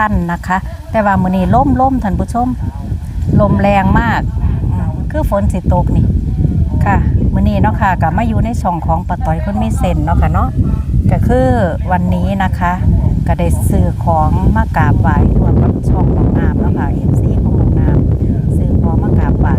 คันนะคะ แต่ว่ามื้อนี้ล่มล่มท่านผู้ชม ลมแรงมาก คือฝนสิตกนี่ค่ะมื้อนี้เนาะค่ะก็มาอยู่ในช่องของปะต่อยคนมีเส้นเนาะค่ะเนาะก็คือวันนี้นะคะ ก็ได้ซื้อของมากราบไหว้รวมกับช่องของน้ำเนาะค่ะเอฟซีของน้ำซื้อของมากราบไหว้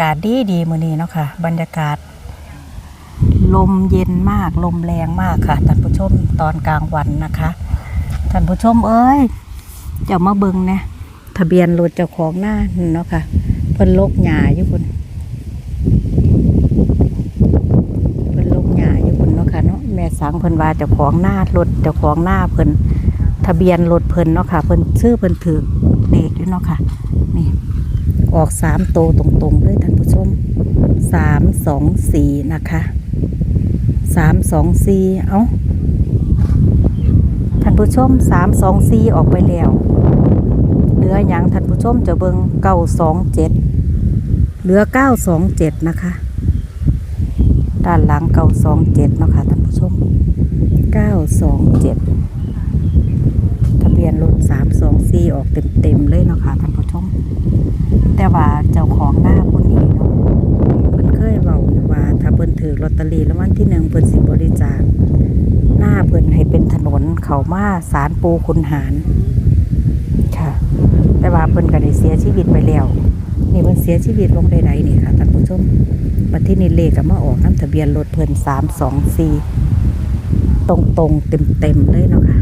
ากาศดีดีมื้อนี้เนาะค่ะ บรรยากาศ ลมเย็นมาก ลมแรงมากค่ะท่านผู้ชมตอนกลางวันนะคะ ท่านผู้ชมเอ้ยจ้ามาเบิงเนี่ยทะเบียนรถเจ้าของหน้าเนาะค่ะเพิ่นลกหญ้าอยู่พุ่นเพิ่นลกหญ้าอยู่พุ่นเนาะค่ะเนาะแม่สังเพิ่นว่าเจ้าของหน้ารถเจ้าของหน้าเพิ่นทะเบียนรถเพิ่นเนาะค่ะเพิ่นชื่อเพิ่นถือเลขอยู่เนาะค่ะนี่ ออกสามโตตรงๆเลยท่านผู้ชมสามสองสี่นะคะสามสองสี่เอาท่านผู้ชมสามสองสี่ออกไปแล้วเหลืออย่างท่านผู้ชมจะเบิงเก้าสองเจ็ดเหลือเก้าสองเจ็ดนะคะ ด้านหลังเก้าสองเจ็ดนะคะท่านผู้ชมเก้าสองเจ็ดทะเบียนรถสามสองสี่ออกเต็มๆเลยนะคะท่านผู้ชม แต่ว่าเจ้าของหน้าคนนี้เนาะเพิ่นเคยเว้าอยู่ว่า ถ้าเพิ่นถือลอตเตอรี่รางวัลที่หนึ่งเพิ่นสิบริจาคหน้าเพิ่นให้เป็นถนนเขามาสารปูคุณหารค่ะ แต่ว่าเพิ่นก็ได้เสียชีวิตไปแล้วนี่เพิ่นเสียชีวิตลงใดๆนี่ค่ะท่านผู้ชมบัดที่นี่เลขก็มาออกน้ำทะเบียนรถเพิ่นสามสองสี่ตรงตรงเต็มเต็มๆเลยเนาะค่ะ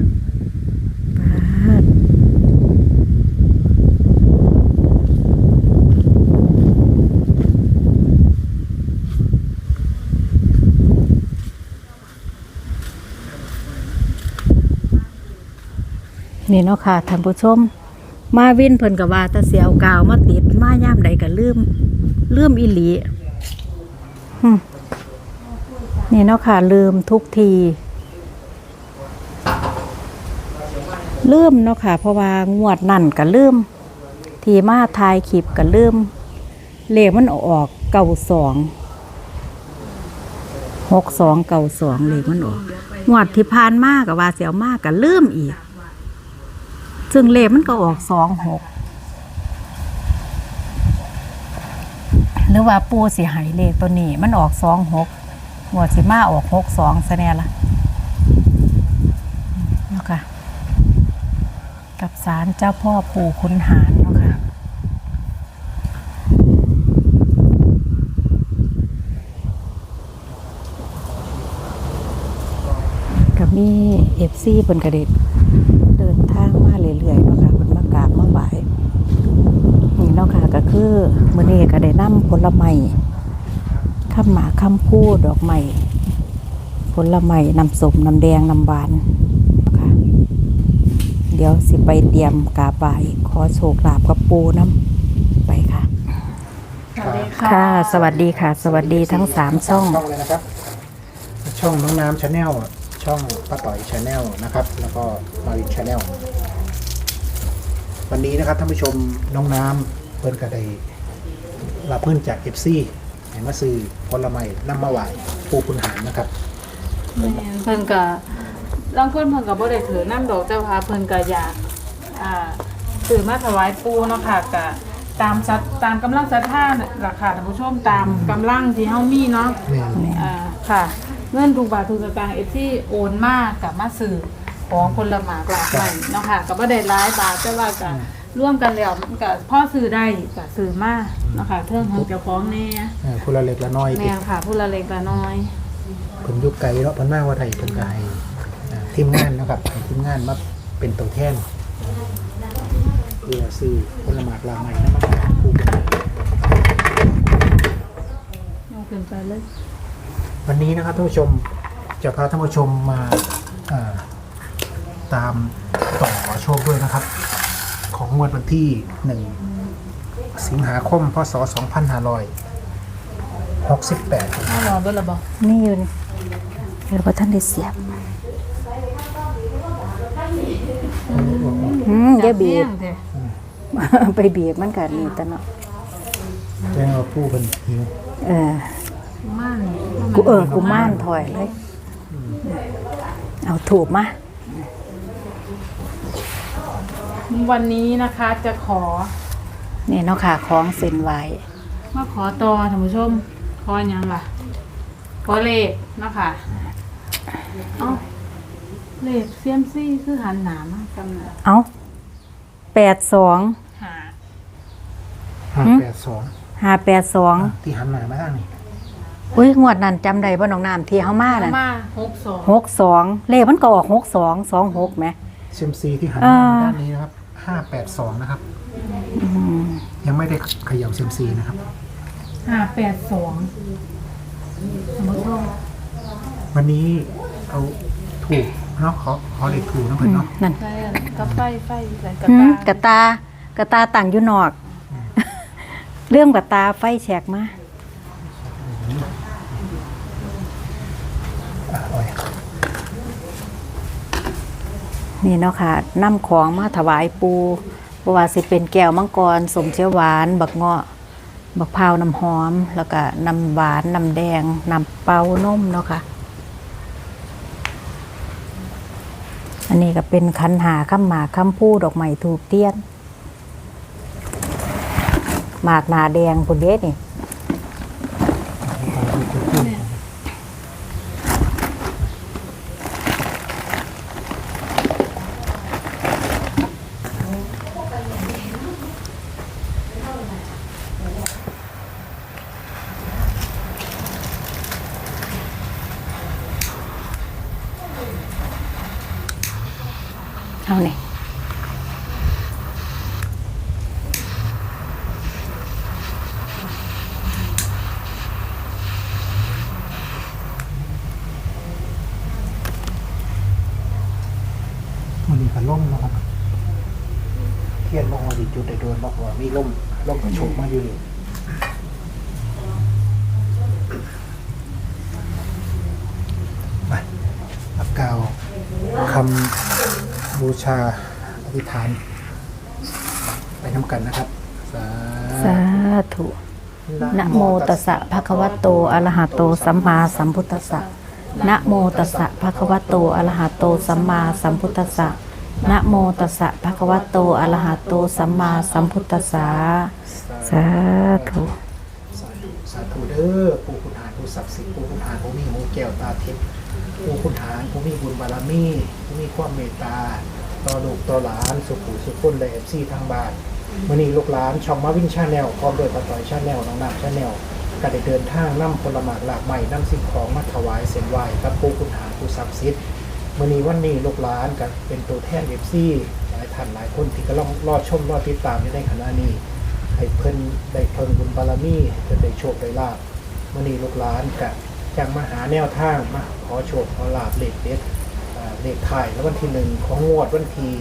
นี่เนาะค่ะท่านผู้ชม มาวินเพิ่นกับว่าตะเสียวกาวมาติดมาย่ามใดก็ลืมลืมอีหลีนี่เนาะค่ะ ลืมทุกทีลืมเนาะค่ะ เพราะว่างวดนั่นก็ลืม ทีมาทายคลิปก็ลืมเลขมันออกเก่าสองหกสองเก่าสองเลขมันออกงวดที่ผ่านมากกับว่าเสียวมากก็ลืมอีก ซึ่งเลขมันก็ออกสองหกหรือว่าปูสิหายเลขตัวนี้ มันออกสองหกหัวดสิมาออกหกสองซะแน่ละเนาะค่ะกับสารเจ้าพ่อปู่คุณหารเนาะค่ะกับมีเอฟซีเพิ่นกระเด็ดเดินทางมาเรื่อยๆเนาะค่ะเพิ่นมากราบมาไหว้นี่เนาะค่ะก็คือมื้อนี้ก็ได้นำผลไม้ข้ามหมากข้ามพูดอกไม้ผลไม้น้ำส้มน้ำแดงน้ำบานเนาะค่ะเดี๋ยวสิไปเตรียมกราบไหว้ขอโชคลาภกับปูน้ำไปค่ะสวัสดีค่ะ สวัสดีค่ะ สวัสดีทั้งสามช่อง ช่องเลยนะครับ ช่องน้องน้ำชาแนลช่องป้าต่อยชาแนลนะครับ แล้วก็มาวินชาแนล วันนี้นะครับท่านผู้ชมน้องน้ำเพิ่นก็ได้รับเพื่อนจากเอฟซีเห็นมาซื้อผลไม้น้ำมะหวานปูคุณหารนะครับเพิ่นก็ลางคนเพิ่นก็บ่ได้ถือน้ำดอกเจ้าค่ะเพิ่นก็อยากอ่าถือมาถวายปู่เนาะค่ะก็ตามสัตตามกำลังศรัทธาน่ะล่ะค่ะท่านผู้ชมตามกำลังที่เฮามีเนาะ แม่น อ่าค่ะ เงินทุกบาททุกสตางค์เอฟที่โอนมากกับมาซื้อ ของคนละหมากหลากหลายเนาะค่ะก็บ่ได้หลายบาทแต่ว่าก็ร่วมกันแล้วมันก็พ่อซื้อได้ก็ซื้อมาเนาะค่ะเทิงของเจ้าของแน่เออคนละเล็กละน้อยแม่นค่ะผู้ละเล็กละน้อยเพิ่นอยุกไกลเนาะเพิ่นมาว่าไทยเพิ่นก็ให้อ่าทีมงานนะครับให้ทีมงานมาเป็นตัวแทนพื่อซื้อผลไม้ลาใหม่น้ำมันหวานปูคุณหารเอาขึ้นไปเลยวันนี้นะครับท่านผู้ชมจะพาท่านผู้ชมมาอ่า ตามต่อโชคด้วยนะครับ ของงวดวันที่ 1 สิงหาคมพศ2568 เอารอเบิ่ละบ่นี่อยู่นี่เดี๋ยวพอท่านได้เสียบอืมอย่าบีบ เด้ ไปบีบมันกันนี่ตะเนาะแจ้งว่าผู้เป็นหิวเออ ม่านกูเออกูม่านถอยเลย เอาถูกมา วันนี้นะคะจะขอนี่เนาะค่ะของเส้นไหวมาขอต่อท่านผู้ชมขอหยังล่ะขอเลขเนาะคะเอ้าเลขเซียมซี่คือหันหนามากำเนิดเอาแปดสองหา582ห้าแปดสองที่หันหน้ามาทางนี้อุ้ยงวดนั้นจำได้บ่น้องน้ำที่เฮามาน่ะมาหกสองหกสองเลขมันก็ออกหกสองสองหกไหมเซยมซีที่หันหอ่าน้ามาด้านนี้นะครับ 582นะครับ ยังไม่ได้เขย่าเซยมซีนะครับ ห้าแปดสองท่านผู้ชมวันนี้เอาถูกเนาะขอขอเลขถูกนะเพื่อนเนาะนั่นใช่กระไฟไฟใส่กระหืมตากระตากระตาต่างอยู่นอก เรื่องกระตาไฟแฉกมา อะเอาไว้ นี่เนาะค่ะนํของมาถวายปูบ่ว่าสิเป็นแก้วมังกรสมเชียวหวาน บักเงาะ บักพร้าวน้ำหอม แล้วก็น้ำหวานน้ำแดงน้ำเปานมเนาะค่ะ อันนี้ก็เป็นคันหาข้ามหมากข้ามพูดอกไม้ถูกเตี้ยน หมากหนาแดงพุ่นเด้นี่ นมีพัดลมนะครับเทียนมองว่าดีจุดได้โดนบอกว่ามีลมลมกระโชกมาอยู่นี่ไปอับกล่าวคำบูชาอธิษฐาน ไปน้ำกันนะครับ สาสาธุนะโมตัสสะภะคะวะโตอะระหะโตสัมมาสัมพุทธัสสะนะโมตัสสะภะคะวะโตอะระหะโตสัมมาสัมพุทธัสสะ นะโมตัสสะภะคะวะโตอะระหะโตสัมมาสัมพุทธัสสะสาธุสาธุสาธุเด้อปู่คุณหารผู้ศักดิ์สิทธิ์ปู่คุณหารผู้มีหูแก้วตาทิพย์ปู่คุณหารผู้มีบุญบารมีผู้มีความเมตตาต่อลูกต่อหลานสุขุสุขคนและเอฟซีทางบ้านมื่อนี้ลูกหลานช่องมาวิ่งชาแนลพร้อมด้วยปะต่อยชาแนลน้องนาชาแนลก็ได้เดินทางนํผลไม้หลากใหม่นํสิ่งของมาถวายเส้นไหว้กับปู่คุณหารผู้ศักดิ์สิทธิ์ มื่อนี้วันนี้ลูกหลานก็เป็นตัวแทนเอฟซีหลายท่านหลายคนที่กำลังรอชมรอติดตามอยู่ในขณะนี้ ให้เพิ่นได้เพิ่งบุญบารมีเพิ่นได้โชคได้ลาบมื่อนี้ลูกหลานก็จังมาหาแนวทางมาขอโชคขอลาบเลขเด็ดเลขถ่ายแล้ววันที่หนึ่งของงวดวันที่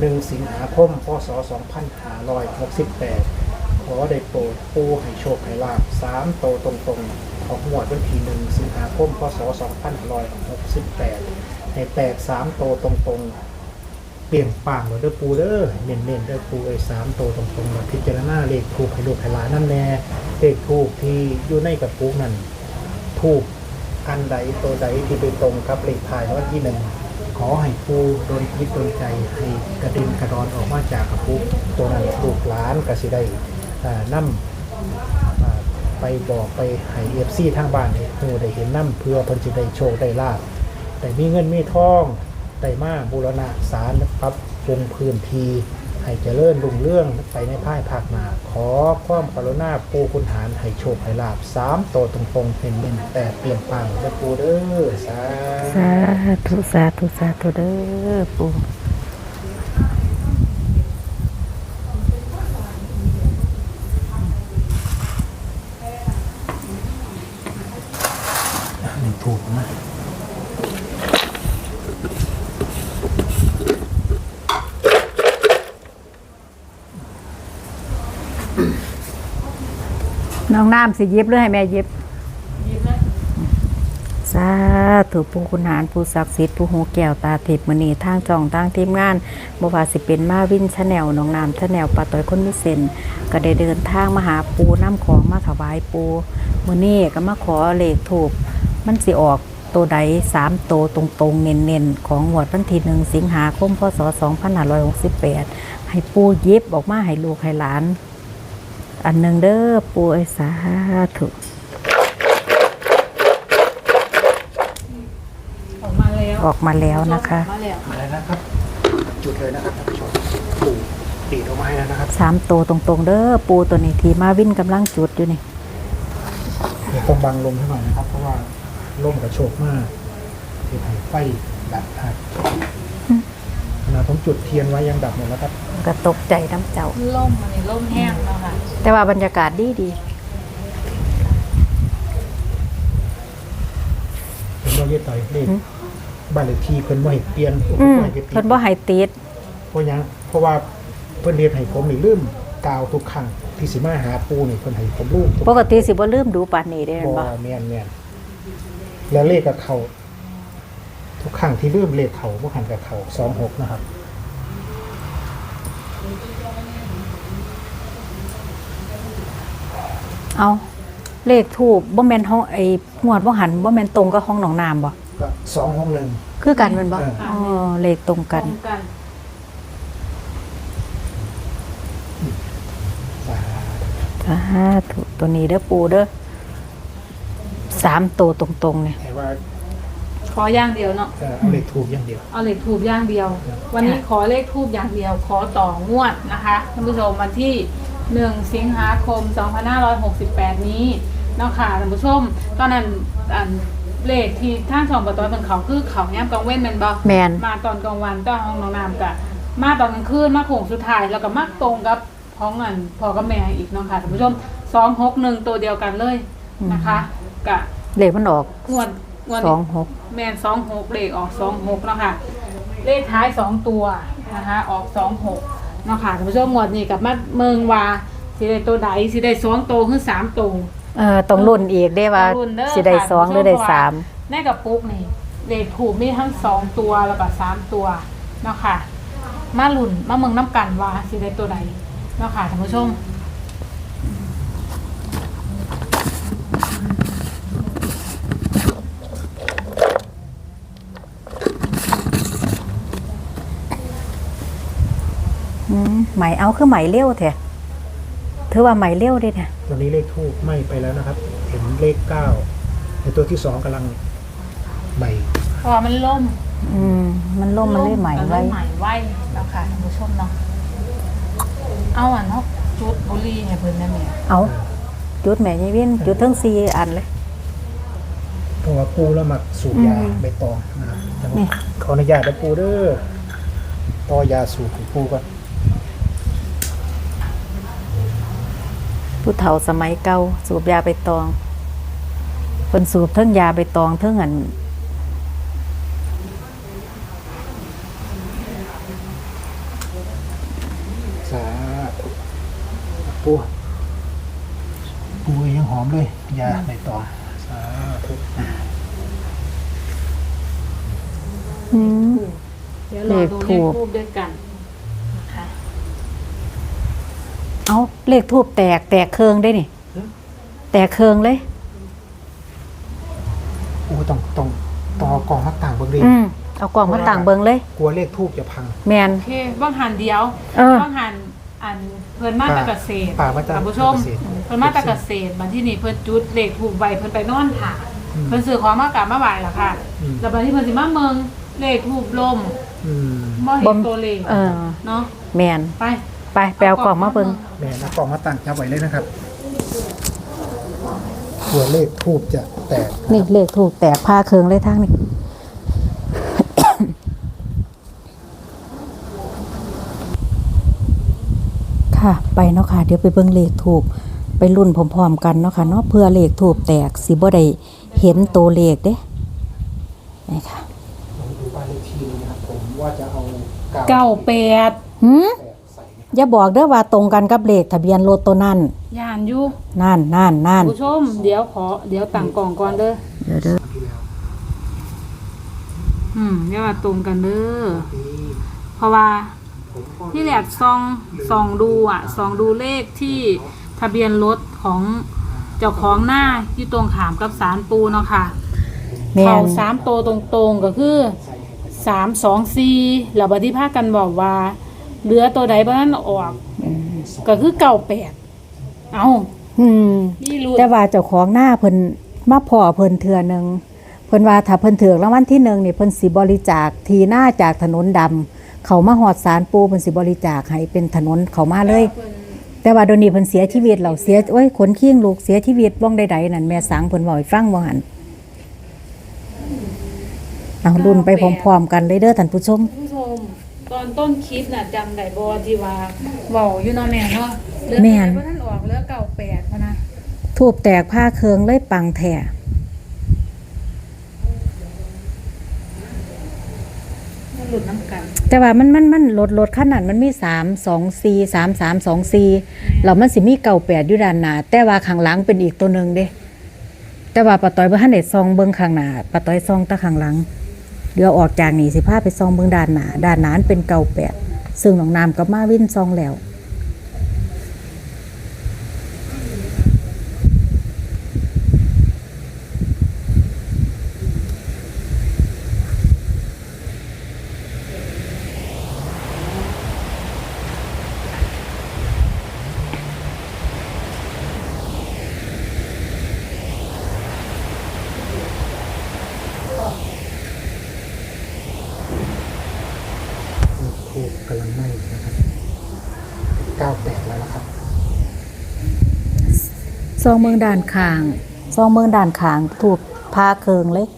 หนึ่งสิงหาคมพศ 2568 ขอได้โปรดผู้ให้โชคให้ลาบสามโตตรงๆ ของงวดวันที่หนึ่งสิงหาคมพศ 2568 ให้แตกสามโตตรงๆ เปลี่ยนป่างเลยเด้อปูเด้อเน้นๆเด้อปูไอ้สามโตตรงๆมาพิจารณาเลขถูกให้ลูกให้หลานนั่นแน่เลขถูกที่อยู่ในกระปุกนั่นถูกอันใดตัวใดที่ไปตรงกับเลขถ่ายวันที่หนึ่งขอให้ปูโดนคิดโดนใจให้กระเด็นกระดอนออกมาจากกระปุกตัวนั้นลูกหลานก็สิได้นํอ่าไปบอกไปให้เอฟซีทางบ้านเนี่ยหูได้เห็นน้ำเพื่อเพิ่นสิได้โชคได้ลาบ แต่มีเงินมีทองไต่มาบุรณะสารปรับปรุงพื้นทีให้เจริญรุ่งเรื่องไปในพ่ายภาคหนาขอความกรุณาปูคุณหารให้โชคให้ลาบสามโตตรงตรงเป็นเป็นแต่เปลี่ยนปังจะปูเด้อสาสาธุสาธุสาธุเด้อปูหนึ่งถูกนะ น้องน้ำสิหยิบหรือให้แม่หยิบหยิบเลยสาธุผู้คุณหารผู้ศักดิ์สิทธิ์ผู้หูแก้วตาทิพย์มณีทางจองทางทีมงานบวาสิเป็นมาวินชาแนลน้องน้ำชาแนลปาต้อยคนมิเซนก็ได้เดินทางมาหาปูน้ำของมาถวายปูมื้อนี้ก็มาขอเลขถูก มันสิออกตัวใดสามตัวตรงๆ เน้นๆ ของงวดวันที่หนึ่งสิงหาคมพศ 2568 ให้ปูหยิบออกมาให้ลูกให้หลาน อันหนึ่งเด้อปูไอ้สาธุออกมาแล้วออกมาแล้วนะคะ ออกมาแล้วอะไรนะครับ จุดเลยนะครับท่านผู้ชมปู่ตีดออกมาให้แล้วนะครับสามตัวตรงๆ เด้อปูตัวนี้ที่มาวินกำลังจุดอยู่นี่เดี๋ยวต้องบังลมให้หน่อยนะครับ เพราะว่าลมกระโชกมากที่ไฟไฟดับหักขณะผมจุดเทียนไว้ยังดับหมดแล้วครับ ก็ตกใจน้ำเจ้าล่มอันนี้ล่มแห้งแล้วค่ะ แต่ว่าบรรยากาศดีดีเห็นว่าเยอะต่อยเลขบ้านเลขที่เพิ่นบ่ให้เปลี่ยนๆอืมบ่ให้ไปติดเพิ่นบ่ให้ติด เพราะหยังเพราะว่าเพิ่นเฮ็ดให้ผมนี่ลืมกาวทุกครั้งที่สิมาหาปูนี่เพิ่นให้ผมลืมทุก ปกติสิบ่ลืมดูปานนี้ได้แม่นบ่บ่แม่นแม่นแล้วเลขกับเขาทุกครั้งที่ลืมเลขเขาบ่หันกับเขา26นะครับ เอาเลขทูบบ่แม่นห้องไอ้งวดบ่หันบ่แม่นตรงกับห้องหนองน้ำบ่ก็261คือกันแม่นบ่เอออ๋อเลขตรงกันตรงกันสาธุตัวนี้เด้อปูเด้อสามตัวตรงๆเนี่ยแต่ว่าขออย่างเดียวเนาะเอ่อเอาเลขถูกอย่างเดียว เอาเลขทูบอย่างเดียว วันนี้ขอเลขทูบอย่างเดียว ขอต่องวดนะคะท่านผู้ชมวันที่ 1 สิงหาคม 2568 นี้เนาะค่ะท่านผู้ชม ตอนนั้นอันเลขที่ท่านชองปะตอยเป็นเขาคือเขาแง้มกลางเว้นเป็นบ่แมนมาตอนกลางวันต้อนห้องน้องน้ำกะมาตอนกลางคืนมาโค้งสุดท้ายแล้วก็มาตรงกับพ้องอันพอกับแม่อีกเนาะค่ะท่านผู้ชมสองหกหนึ่งตัวเดียวกันเลยนะคะกะเลขมันออกงวดงวดสองหกแมนสองหกเลขออกสองหกเนาะค่ะเลขท้ายสองตัวนะคะออกสองหก เนาะค่ะท่านผู้ชมงวดนี้กับมาเมืองว่าสิได้ตัวใดสิได้สองตัวหรือสามตัว เออต้องรุ่นอีกได้ว่าต้องลุ้นเด้อสิได้ค่ะสองหรือได้ผู้ชมสาม ในกระปุกนี่เลขถูกมีทั้งสองตัวแล้วก็สามตัวเนาะค่ะ มาลุ่นมาเมืองน้ำกันว่าสิได้ตัวใดเนาะค่ะท่านผู้ชม อืม ไหมเอาคือไหมเลี้ยวแท้ถือว่าไหมเลี้ยวเด้เนี่ยตอนนี้เลขทูบไหม้ไปแล้วนะครับ เห็นเลขเก้าในตัวที่สองกำลังใบเพราะว่ามันล่มอืม มันล่มมันเลยไหมไว้นเลยไหมไว้เนาะค่ะท่านผู้ชมเนาะเอาอะเนาะจุดบุหรี่ให้เพิ่นได้ไหมเอาจุดแม่ยายวินจุดทั้งสี่อันเลย เพราะว่าปูแล้วมาสูบยาอืมใบตองนะครับแต่นี่ว่าขออนุญาตนะปูเด้อต่อยาสูบของปูก่อน ผู้เฒ่าสมัยเก่าสูบยาใบตองเพิ่นสูบเทั้งยาใบตองเทั้งอันสาธุปูปูยังหอมเลย ยาใบตองสาธุอืมเดี๋ยวรอดูเลเลขขทูปทูบด้วยกันนะคะ เอาเลขทูบแตก แตกเคืองได้นี่แตกเคืองเลยปูต้องต้องต่อกล่องหน้าต่างเบิ่งดีอืมเอากล่องมาต่างเบิงเลย กลัวเลขทูบจะพัง แมน โอเคบ้างหันเดียวเออ บ้างหันอันเพิ่นมาตะเกษตรป่ามาจากท่านผู้ชมเกษตร เพิ่นมาตะเกษตรบัดที่นี่เพิ่นจุดเลขถูกใบเพิ่นไปนอนถาอืม เพิ่นซื้อของมากราบมาไหว้ล่ะค่ะอืม แล้วบัดที่เพิ่นสิมาเมืองเลขถูกลมอืมบ่เห็นตัวเลขเออ เนาะแมนไป ไปไปเอากล่องมาเบิงแม่นะกล่องหน้าต่างจับไว้เลยนะครับกลัวเลขทูบจะแตกนี่เลขถูกแตกผ้าเคืองเลยทางนี้ค่ะ ไปเนาะค่ะ เดี๋ยวไปเบิ่งเลขถูก ไปรุ่นพร้อมๆกันเนาะค่ะเนาะเพื่อเลขถูกแตกสิบ่ได้เห็นตัวเลขเด้นี่ค่ะลองดูบ้านเลขที่เลยนะครับผมว่าจะเอาเก้าแปดหืม แปดใส่นะครับ อย่าบอกเด้อว่าตรงกันกับเลขทะเบียนรถตัวนั้นย่านอยู่นั่นนั่นนั่นผู้ชม เดี๋ยวขอ เดี๋ยวตั้งกล่องก่อนเด้อเดี๋ยวเด้อครั้งที่แล้วอืมอย่าว่าตรงกันเด้อนี่เพราะว่าผมก็ที่แหลกซองส่องดูอะส่องดูเลขที่ทะเบียนรถของเจ้าของหน้าอยู่ตรงขามกับสารปูเนาะค่ะแม่เขานสามโตวตรงๆก็คือสามสองสี่แล้วบัดที่พากันบอกว่า เหลือตัวใดบ้างออก ก็คือเก่าแปดเอาอืมนี่รู้แต่ว่าเจ้าของหน้าเพิ่นมาพ่อเพิ่นเทื่อหนึงเพิ่นว่าถ้าเพิ่นถือรางวัลที่หนึ่งนี่เพิ่นสิบริจาคทีหน้าจากถนนดำเขามาหอดสารปูเพิ่นสิบริจาคให้เป็นถนนเขามาเลย แต่ว่าเดี๋ยวนี้เพิ่นเสียชีวิตเราเสียโอ้ยขนขี้งลูกเสียชีวิตบ้องใดๆนั่นแม่สังเพิ่นบอกให้ฟังบ่หันเอารุ่นไปพร้อมๆกันเลยเด้อท่านผู้ชม ผู้ชม ตอนต้นคลิปน่ะจำได้บอที่ว่าเบาอยู่เนาะแม่เนาะเหลือแม่แต่นว่าท่านออกเหลือเก่าแปดพะนะทูบแตกผ้าเคืองเลยปังแท้มันหลุดน้ำกันแต่ว่ามันมันมันรถรถขนาดมันมีสามสองสี่สามสามสองสี่แล้วมันสิมีเก่าแปดอยู่ด้านหน้าแต่ว่าข้างหลังเป็นอีกตัวหนึ่งเด้แต่ว่าปะต้อยบ่ทันได้ซองเบิ่งข้างหน้าปะต้อยซองแตะข้างหลัง เดี๋ยวออกจากนี่สิพาไปซองเมืองด้านหนาด้านนั้นเป็นเก่าแปดซึ่งน้องน้ำกับมาวินซองแล้ว ทูบกำลังไหม้นะครับเก้าแปดแล้วนะครับ ซองเมืองด่านคางซองเมืองด่านขางถูกพาเคืองเลย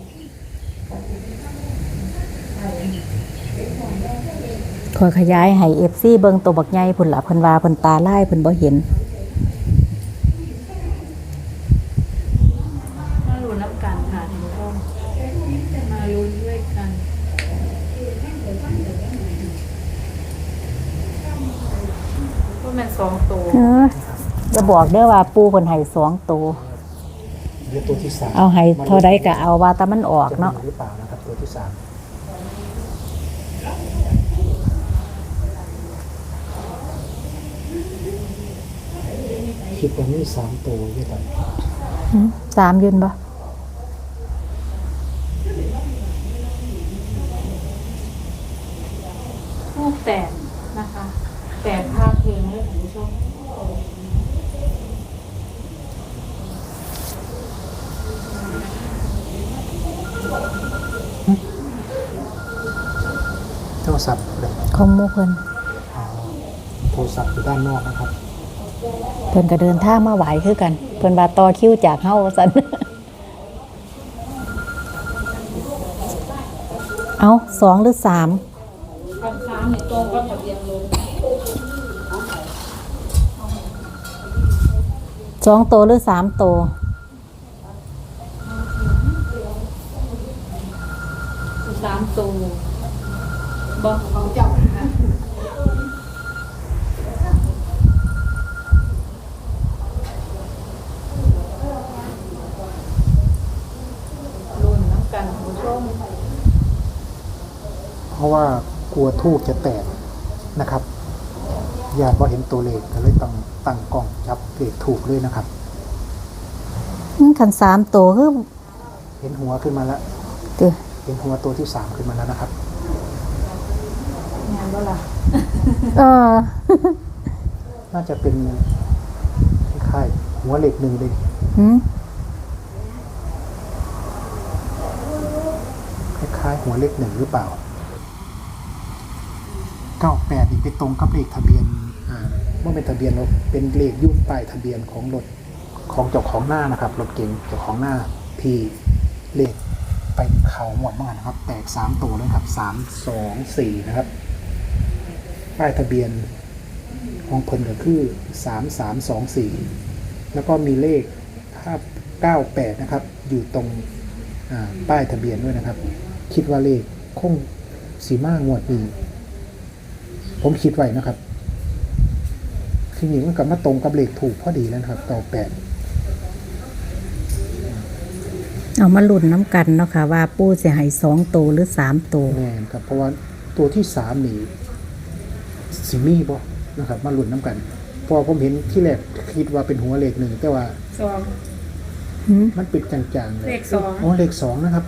ขอขยายให้เอฟซีเบิงตัวบักใหญ่พุ่นละเพิ่นว่าเพิ่นตาไล่เพิ่นบ่เห็น มาลุ้นน้ำกันค่ะท่านผู้ชมมาลุ้นด้วยกันก็แม่นสองตัว เออจะ บอกเด้อว่าปูเพิ่นให้สองตัวเดี๋ยวตัวที่สามเอาให้เท่าใดก็เอาว่าแต่มันออกจะมีเนาะหรือเปล่านะครับตัวที่สามคิดว่ามีสามตัวด้วยกันหืมสามยืนบ่ลูกแตกนะคะแตกภาพเพลงเลยท่านผู้ชม รศัพท์เลยของหมู่เพิ่นอ๋อโทรศัพท์อยู่ด้านนอกนะครับ เพิ่นก็เดินทางมาไหวคือกัน เพิ่นว่าต่อคิวจากเฮาว่าซั่นเอาสองหรือสามคำค้างในตรงกับทะเบียนรถสองตัวหรือสามตัว สามตัวบอกของเจ้าค่ะลุ้นน้ำกันท่านผู้ชม เพ ราะว่ากลัวทูบจะแตกนะครับญาติว่าเห็นตัวเลขก็เลยต้องตั้งกล้องจับเลขถูกเลยนะครับอืมคันสามตัวคือเห็นหัวขึ้นมาแล้วเด้อเห็นหัวตัวที่สามขึ้นมาแล้วนะครับงานว่าล่ะเออ น่าจะเป็นคล้ายๆหัวเหล็กหนึ่งเลยหืมคล้ายๆหัวเลขหนึ่งหรือเปล่า เก้าแปดนี่ไปตรงกับเลขทะเบียนอ่าว่าเป็นทะเบียนรถเป็นเลขยุ่นป้ายทะเบียนของรถของเจ้าของหน้านะครับรถเก๋งเจ้าของหน้าที่เลขไปเขาหมดมากนะครับ แตกสามตัวเลยครับสามสองสี่นะครับป้ายทะเบียนของเพิ่นก็คือสามสามสองสี่แล้วก็มีเลขถ้า98นะครับ อยู่ตรงป้ายทะเบียนด้วยนะครับ คิดว่าเลขคงสีมากงวดนี้ ผมคิดไว้นะครับ ทีนี้มันกลับมาตรงกับเลขถูกพอดีแล้วนะครับ98เอามาลุ้นน้ำกันเนาะค่ะว่าปูสิให้สองตัวหรือสามตัวแน่นครับ เพราะว่าตัวที่สามนี่สิมีบ่นะครับ มาลุ้นน้ำกันเพอผมเห็นที่แรกคิดว่าเป็นหัวเลขหนึ่งแต่ว่าสองหืมมันเป็นจางๆเลยเลขสองอ๋อเลขสองนะครับ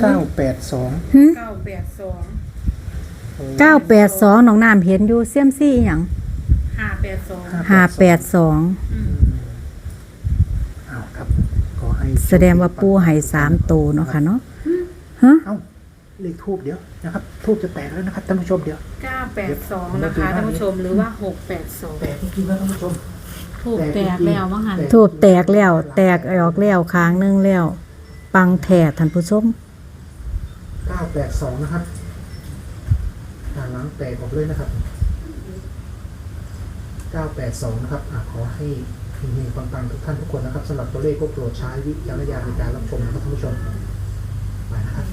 เก้าแปดสองหืมเก้าแปดสอง เก้าแปดสองน้องน้ำเห็นอยู่เสียมซี่อหย่างห้าแปดสองห้าแปดสองอ้าวครับขอให้แสดงว่าปูให้สามตัวเนาะค่ะเนาะฮะเอ้าเลขทูบเดี๋ยวนะครับทูบจะแตกแล้วนะครับท่านผู้ชมเดี๋ยวเก้าแปดสองนะคะท่านผู้ชมหรือว่าหกแปดสองแตกจริงๆแล้วท่านผู้ชม ถูกแตกแล้วมั้งหันทูบแตกแล้ว แตกออกแล้วค้างหนึงแล้ว ปังแท้ท่านผู้ชมเก้าแปดสองนะครับ ทางหลังแตกออกเลยนะครับเก้าแปดสองนะครับอะขอให้มีปังๆทุกท่านทุกคนนะครับสำหรับตัวเลขก็โปรดใช้วิจารณญาณในการรับชมนะครับท่านผู้ชมไปนะครับ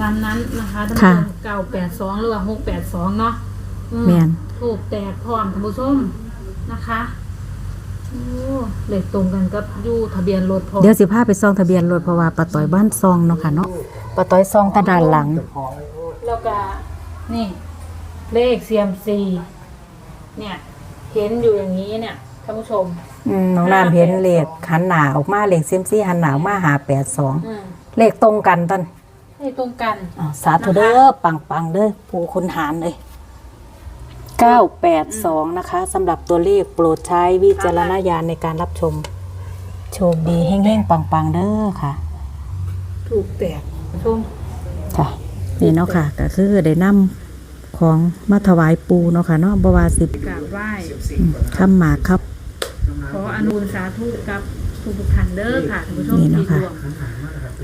ตามนั้นนะคะท่านผู้ค่ะชมเก้าแปดสองหรือว่าหกแปดสองเนาะอืแม่น ถูกแตกพร้อมท่านผู้ชมนะคะโอ้เลขตรงกันกับอยู่ทะเบียนรถพร้อมเดี๋ยวสิพาไปซองทะเบียนรถเพราะว่าป้าต้อยบ้านซองเนาะค่ะเนาะป้าต้อยซองแตะด้านหลัง แล้วก็นี่ เลขเซียมซีเนี่ย เห็นอยู่อย่างนี้เนี่ยท่านผู้ชม อืมน้องน้ำเห็นเลขหันหนาออกมาเลขเซยมซี่หันหนาออกมาหาแปดสองอืมเลขตรงกันตอนเลขตรงกัน อ้าวสาธุเด้อปังปังๆเด้อผู้คุณหารเลยเก้าแปดสองนะคะสำหรับตัวเลขโปรดใช้วิจารณญาณในการรับชม โชคดีเฮ้งๆปังๆเด้อค่ะ ถูกแตกชมค่ะ นี่เนาะค่ะก็คือได้นำของมาถวายปูเนาะค่ะเนาะบวาสิบกราบไหว้คำหมากครับ ขออนุโมทนาสาธุกับทุกทุกๆท่านเด้อค่ะท่านผู้ชมนี่ที่นะคะรวม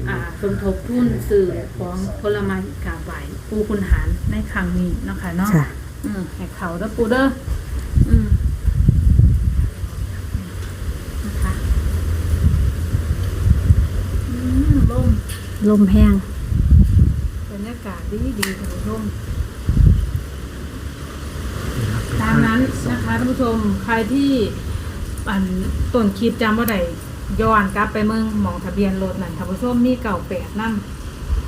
อ่าสมทบทุนสื่อของพลไม้กราบไหว้ปูคุณหารในครั้งนี้เนาะค่ะเนาะค่ะอืมให้เขาเด้อปูเด้ออืมนะคะอืมลมลมแห้งบรรยากาศดีดีท่านผู้ชม ตามนั้นนะคะท่านผู้ชมใครที่อันต้นคลิปจำว่าใดย้อนกลับไปเมืองหมองทะเบียนรถนั่นท่านผู้ชมมีเก่าแปดนั่น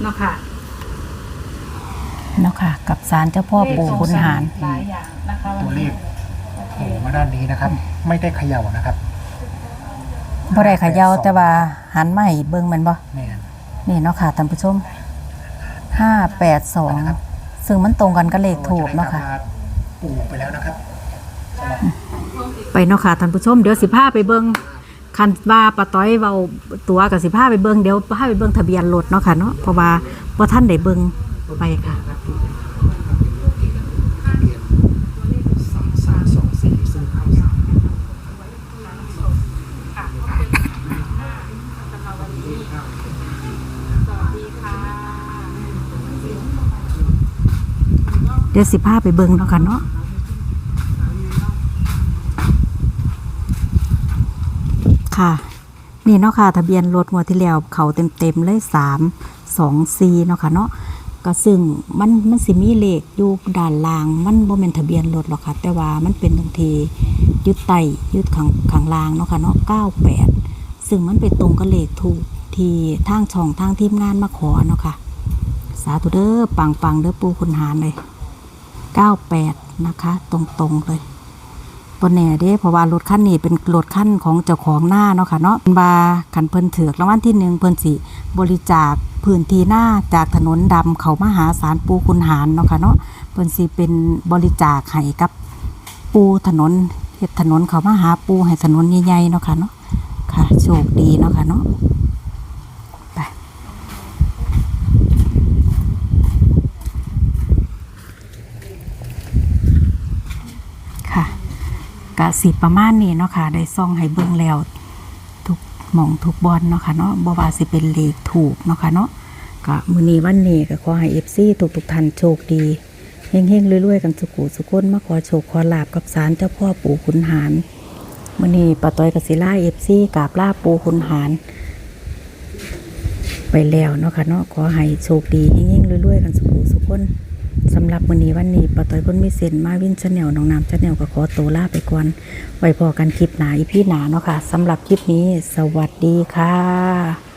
เนาะค่ะเนาะค่ะ กับสารเจ้าพ่อปู่คุณหารหลายอย่างนะคะตัวเลขโผล่มาด้านนี้นะครับ ไม่ได้เขย่านะครับบ่ได้เขย่าแต่ว่าหันมาให้เบิ่งแมันบ่แม่น นี่เนาะค่ะท่านผู้ชม ห้าแปดสองซึ่งมันตรงกันกับเลขถูกเนาะค่ะปู่ไปแล้วนะครับไปเนาะค่ะท่านผู้ชมเดี๋ยวสิพาไปเบิ่งคันว่าป้าต้อยเว้าตัวกับสิพาไปเบิ่งเดี๋ยวพาไปเบิ่งทะเบียนรถเนาะค่ะเนาะเพราะว่าบ่ท่านได้เบิ่งไปค่ะ สามสามสองสี่ซึ่งเข้าสาม เดี๋ยวสิพาไปเบิ่งเนาะค่ะเนาะค่ะ นี่เนาะค่ะ ทะเบียนรถงวดที่แล้วเขาเต็มๆเลยสามสองสี่เนาะค่ะเนาะก็ซึ่งมันมันสิมีเลขอยู่ด้านล่าง มันบ่แม่นทะเบียนรถหรอกค่ะ แต่ว่ามันเป็นบางทียึดไตยึดข้างข้างล่างเนาะค่ะเนาะเก้าแปดซึ่งมันไปตรงกับเลขถูกที่ทางช่องทางทีมงานมาขอเนาะค่ะ สาธุเด้อปังปังเด้อปูคุณหารเลย 98 นะคะ ตรงๆเลยบนแน่เด้เพราะว่ารถคันนี้เป็นรถคันของเจ้าของหน้าเนาะค่ะเนาะบาขันเพิ่นเถือกรางวัลที่หนึ่งเพิ่นสิบริจาคพื้นที่หน้าจากถนนดำเขามหาสารปูคุณหารเนาะค่ะเนาะเพิ่นสิเป็นบริจาคให้กับปูถนนเฮ็ดถนนเขามหาปูให้ถนนใหญ่ๆเนาะค่ะเนาะค่ะโชคดีเนาะค่ะเนาะไป ค่ะ กะสิประมาณนี้เนาะค่ะได้ซ่องให้เบิ่งแล้ว ทุกหม่องทุกบอลเนาะค่ะเนาะบ่ว่าสิเป็นเลขถูกเนาะค่ะเนาะกะมื้อนี้วันนี้ก็ขอให้ FC ทุกทุกท่านโชคดีเฮงๆรวยๆกันสุขุสุขคนมาขอโชคขอลาบกับศาลเจ้าพ่อปู่ขุนหารมื้อนี้ป้าต้อยกับศิลา FC กราบลาปูคุณหารไปแล้วเนาะค่ะเนาะขอให้โชคดีเฮงๆรวยๆกันสุขสุขคน สำหรับมื้อนี้วันนี้ป้าต้อยพ่นมีเส้นมาวินชาแนลน้องน้ำชาแนลก็ขอตัวลาไปก่อนไว้พอกันคลิปหนาอีพี่หนาเนาะค่ะสำหรับคลิปนี้สวัสดีค่ะ